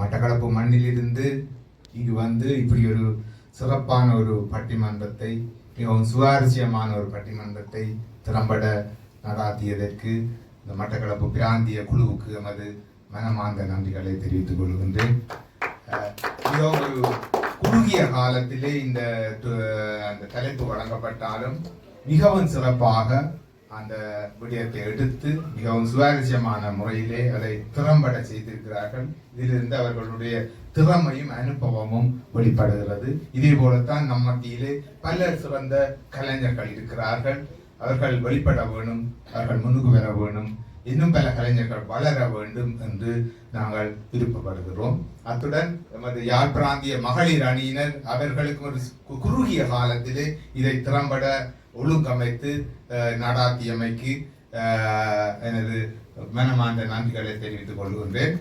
மட்டக்களப்பு மண்ணிலிருந்து இங்கு வந்து இப்படி ஒரு சிறப்பான ஒரு பட்டிமன்றத்தை மிகவும் சுவாரஸ்யமான ஒரு பட்டிமன்றத்தை திறம்பட நடாத்தியதற்கு இந்த மட்டக்களப்பு பிராந்திய குழுவுக்கு எமது மனமார்ந்த நன்றிகளை தெரிவித்துக் கொள்கின்றேன். மிகவும் ஒரு குறுகிய காலத்திலே இந்த அந்த தலைப்பு வழங்கப்பட்டாலும் மிகவும் சிறப்பாக அந்த விடயத்தை எடுத்து மிகவும் சுவாரஸ்யமான முறையிலே அதை திறம்பட செய்திருக்கிறார்கள். இதிலிருந்து அவர்களுடைய திறமையும் அனுபவமும் வெளிப்படுகிறது. இதே போலத்தான் நம் மத்தியிலே பல சிறந்த கலைஞர்கள் இருக்கிறார்கள். அவர்கள் வெளிப்பட வேணும் அவர்கள் முன்னுக்கு வர வேணும். இன்னும் பல கலைஞர்கள் வளர வேண்டும் என்று நாங்கள் விருப்பப்படுகிறோம். அத்துடன் எமது யாழ் பிராந்திய மகளிர் அணியினர் அவர்களுக்கு ஒரு கு- குறுகிய காலத்திலே இதை திறம்பட ஒழுங்கமைத்து அஹ், நடாத்தியமைக்கு எனது மனமார்ந்த நன்றிகளை தெரிவித்துக் கொள்கின்றேன்.